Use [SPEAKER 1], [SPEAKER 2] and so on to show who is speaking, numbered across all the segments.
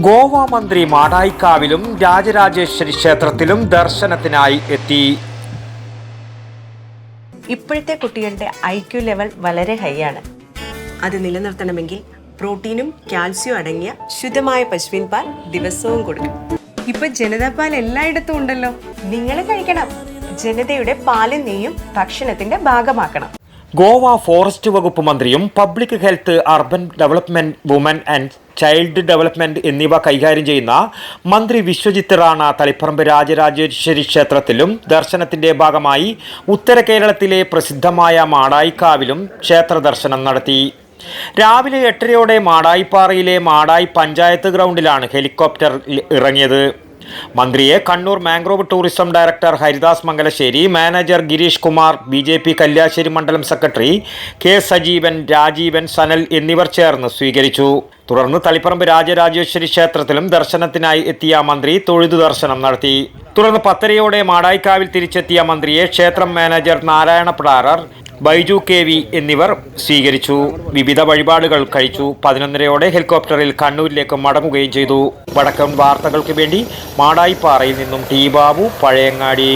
[SPEAKER 1] ഗോവ മന്ത്രി മാടായിക്കാവിലും രാജരാജേശ്വരി ക്ഷേത്രത്തിലും ദർശനത്തിനായി എത്തി.
[SPEAKER 2] ഇപ്പോഴത്തെ കുട്ടികളുടെ ഐ ക്യു ലെവൽ വളരെ ഹൈ ആണ്. അത് നിലനിർത്തണമെങ്കിൽ പ്രോട്ടീനും കാൽസ്യവും അടങ്ങിയ ശുദ്ധമായ പശുവിൻ പാൽ ദിവസവും കൊടുക്കും ഇപ്പൊ ജനതാ പാൽ എല്ലായിടത്തും ഉണ്ടല്ലോ. നിങ്ങൾ കഴിക്കണം. ജനതയുടെ പാലും നെയ്യും ഭക്ഷണത്തിന്റെ ഭാഗമാക്കണം.
[SPEAKER 1] ഗോവ ഫോറസ്റ്റ് വകുപ്പ് മന്ത്രിയും public health urban development woman and child development എന്നിവ കൈകാര്യം ചെയ്യുന്ന മന്ത്രി വിശ്വജിത്ത് റാണ തളിപ്പറമ്പ് രാജരാജേശ്വരി ക്ഷേത്രത്തിലും ദർശനത്തിന്റെ ഭാഗമായി ഉത്തര കേരളത്തിലെ പ്രസിദ്ധമായ മാടായിക്കാവിലും ക്ഷേത്ര ദർശനം നടത്തി. രാവിലെ എട്ടരയോടെ മാടായിപ്പാറയിലെ മാടായി പഞ്ചായത്ത് ഗ്രൗണ്ടിലാണ് ഹെലികോപ്റ്റർ ഇറങ്ങിയത്. മന്ത്രിയെ Kannur mangrove tourism director Haridas Mangalassery manager Girish Kumar B J P Kalliasseri മണ്ഡലം സെക്രട്ടറി കെ സജീവൻ രാജീവൻ സനൽ എന്നിവർ ചേർന്ന് സ്വീകരിച്ചു. തുടർന്ന് തളിപ്പറമ്പ് രാജരാജേശ്വരി ക്ഷേത്രത്തിലും ദർശനത്തിനായി എത്തിയ മന്ത്രി തൊഴുതു ദർശനം നടത്തി. തുടർന്ന് പത്തരയോടെ മാടായിക്കാവിൽ തിരിച്ചെത്തിയ മന്ത്രിയെ ക്ഷേത്രം മാനേജർ നാരായണ പ്രാറർ ബൈജു കെ വി എന്നിവർ സ്വീകരിച്ചു വിവിധ വഴിപാടുകൾ കഴിച്ചു പതിനൊന്നരയോടെ ഹെലികോപ്റ്ററിൽ കണ്ണൂരിലേക്ക് മടങ്ങുകയും ചെയ്തു വടക്കൻ വാർത്തകൾക്ക് വേണ്ടി മാടായിപ്പാറയിൽ നിന്നും T Babu Pazhayangadi.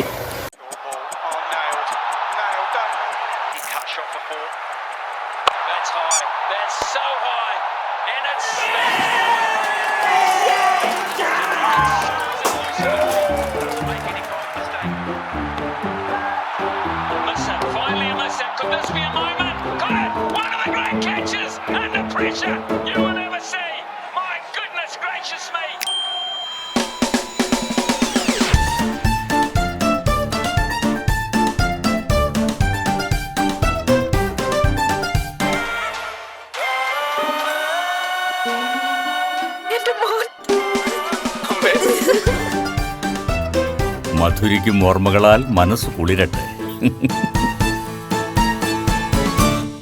[SPEAKER 3] That's high. That's so high. And it's pressure! You will ever see! My goodness gracious me!
[SPEAKER 4] മധുരിക്കും ഓർമ്മകളാൽ മനസ്സ് കുളിരട്ടെ